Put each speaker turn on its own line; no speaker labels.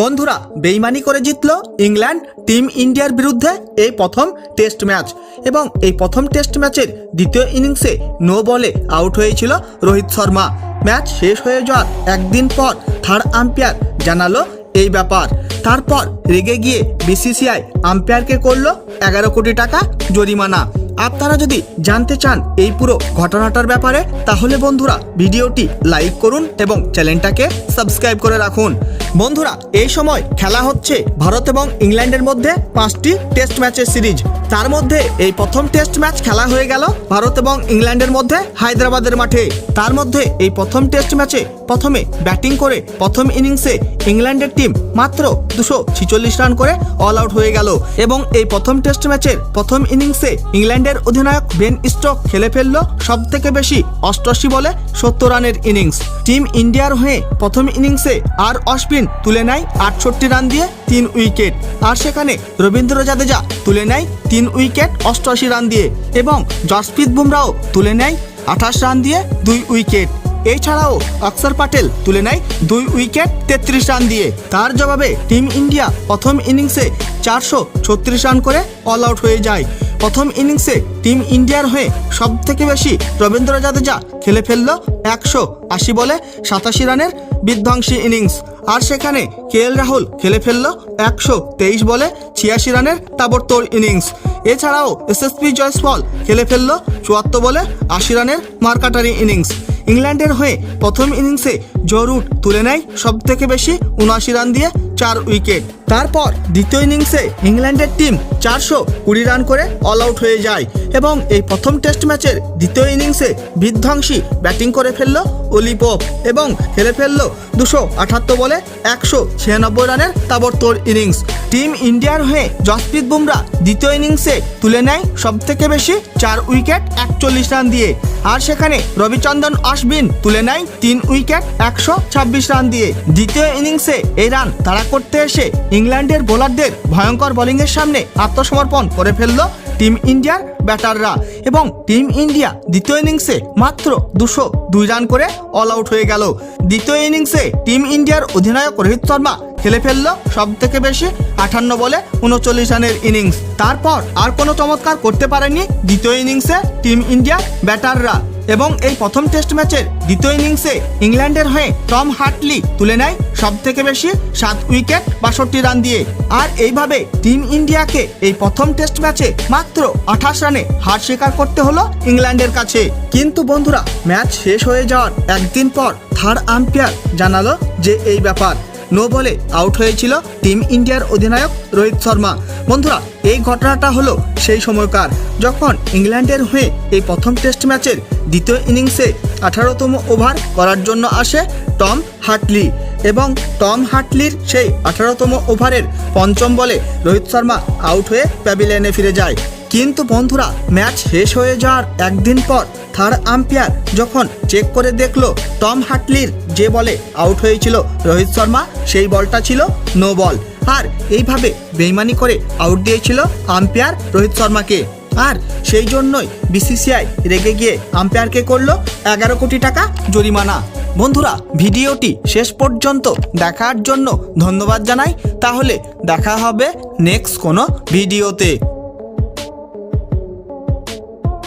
বন্ধুরা, বেইমানি করে জিতল ইংল্যান্ড টিম ইন্ডিয়ার বিরুদ্ধে এই প্রথম টেস্ট ম্যাচ এবং এই প্রথম টেস্ট ম্যাচের দ্বিতীয় ইনিংসে নো বলে আউট হয়েছিল রোহিত শর্মা। ম্যাচ শেষ হয়ে যাওয়ার একদিন পর থার্ড আম্পায়ার জানালো এই ব্যাপার। তারপর রেগে গিয়ে বিসিসিআই আম্পায়ারকে করল এগারো কোটি টাকা জরিমানা। আপনারা যদি জানতে চান এই পুরো ঘটনাটার ব্যাপারে, তাহলে বন্ধুরা, ভিডিওটি লাইক করুন এবং চ্যানেলটাকে সাবস্ক্রাইব করে রাখুন। বন্ধুরা এই সময় খেলা হচ্ছে ভারত এবং ইংল্যান্ডের মধ্যে পাঁচটি টেস্ট ম্যাচের সিরিজ তার মধ্যে এই প্রথম টেস্ট ম্যাচ খেলা হয়ে গেল ভারত এবং ইংল্যান্ডের মধ্যে, হায়দ্রাবাদের মাঠে। তার মধ্যে এই প্রথম টেস্ট ম্যাচে প্রথমে ব্যাটিং করে প্রথম ইনিংসে ইংল্যান্ডের টিম মাত্র দুশো ছিচল্লিশ রান করে অল আউট হয়ে গেল এবং এই প্রথম টেস্ট ম্যাচের প্রথম ইনিংসে ইংল্যান্ডের অধিনায়ক বেন স্টক খেলে ফেলল সব থেকে বেশি অষ্টআশি বলে সত্তর রানের ইনিংস। টিম ইন্ডিয়ার হয়ে প্রথম ইনিংসে আর অশ্বিন তুলে নেয় আটষট্টি রান দিয়ে তিন উইকেট। আর সেখানে রবীন্দ্র জাদেজা তুলে নেয় তিন উইকেট অষ্টআশি রান দিয়ে এবং জসপ্রীত বুমরাও তুলে নেয় আঠাশ রান দিয়ে দুই উইকেট। এছাড়াও অক্ষর পাটেল তুলে নেয় দুই উইকেট তেত্রিশ রান দিয়ে। তার জবাবে টিম ইন্ডিয়া প্রথম ইনিংসে চারশো ছত্রিশ রান করে অল আউট হয়ে যায়। প্রথম ইনিংসে টিম ইন্ডিয়ার হয়ে সব থেকে বেশি রবীন্দ্র জাদেজা খেলে ফেলল একশো আশি বলে সাতাশি রানের বিধ্বংসী ইনিংস। আর সেখানে কে এল রাহুল খেলে ফেলল একশো তেইশ বলে ছিয়াশি রানের তাবড়তোড় ইনিংস। এছাড়াও এসএসপি জয়সওয়াল খেলে ফেলল চুয়াত্তর বলে আশি রানের মার্কাটারি ইনিংস। ইংল্যান্ডের হয়ে প্রথম ইনিংসে জরুট তুলে নেয় সব থেকে বেশি উনআশি রান দিয়ে চার উইকেট। তারপর দ্বিতীয় ইনিংসে ইংল্যান্ডের টিম চারশো কুড়ি রান করে অল আউট হয়ে যায় এবং এই প্রথম টেস্ট ম্যাচের দ্বিতীয় ইনিংসে বিধ্বংসী ব্যাটিং করে ফেলল অলিপপ এবং খেলে ফেলল দুশো আঠাত্তর বলে একশো ছিয়ানব্বই রানের তাবড়তোড় ইনিংস। টিম ইন্ডিয়ার হয়ে জসপ্রীত বুমরা দ্বিতীয় ইনিংসে তুলে নেয় সব থেকে বেশি চার উইকেট একচল্লিশ রান দিয়ে। আর সেখানে রবিচন্দন অশ্বিন তুলে নেয় তিন উইকেট একশো ছাব্বিশ রান দিয়ে। দ্বিতীয় ইনিংসে এই রান তাড়া করতে এসে ইংল্যান্ডের বোলারদের ভয়ঙ্কর বোলিংয়ের সামনে আত্মসমর্পণ করে ফেলল টিম ইন্ডিয়ার ব্যাটাররা এবং টিম ইন্ডিয়া দ্বিতীয় ইনিংসে মাত্র দুশো দুই রান করে অল আউট হয়ে গেল। দ্বিতীয় ইনিংসে টিম ইন্ডিয়ার অধিনায়ক রোহিত শর্মা খেলে ফেলল সব থেকে বেশি আটান্ন বলে উনচল্লিশ রানের ইনিংস। তারপর আর কোনো চমৎকার করতে পারেনি দ্বিতীয় ইনিংসে টিম ইন্ডিয়া ব্যাটাররা এবং এই প্রথম টেস্ট ম্যাচের দ্বিতীয় ইনিংসে ইংল্যান্ডের হয়ে টম হার্টলি তুলে নেয় সব থেকে বেশি সাত উইকেট, বাষট্টি রান দিয়ে। আর এইভাবে টিম ইন্ডিয়াকে এই প্রথম টেস্ট ম্যাচে মাত্র আঠাশ রানে হার স্বীকার করতে হলো ইংল্যান্ডের কাছে। কিন্তু বন্ধুরা, ম্যাচ শেষ হয়ে যাওয়ার একদিন পর থার্ড আম্পায়ার জানালো যে এই ব্যাপার। নো বলে আউট হয়েছিল টিম ইন্ডিয়ার অধিনায়ক রোহিত শর্মা। বন্ধুরা, এই ঘটনাটা হলো সেই সময়কার, যখন ইংল্যান্ডের হয়ে এই প্রথম টেস্ট ম্যাচের দ্বিতীয় ইনিংসে আঠারোতম ওভার করার জন্য আসে টম হার্টলি। এবং টম হাটলির সেই আঠারোতম ওভারের পঞ্চম বলে রোহিত শর্মা আউট হয়ে প্যাভিলিয়নে ফিরে যায়। কিন্তু বন্ধুরা, ম্যাচ শেষ হয়ে যাওয়ার একদিন পর থার্ড আম্পায়ার যখন চেক করে দেখল টম হাটলির যে বলে আউট হয়েছিল রোহিত শর্মা, সেই বলটা ছিল নো বল। আর এইভাবে বেইমানি করে আউট দিয়েছিল আম্পায়ার রোহিত শর্মাকে। আর সেই জন্যই বিসিসিআই রেগে গিয়ে আম্পায়ারকে করল এগারো কোটি টাকা জরিমানা। বন্ধুরা ভিডিওটি শেষ পর্যন্ত দেখার জন্য ধন্যবাদ জানাই। তাহলে দেখা হবে নেক্সট কোনো ভিডিওতে।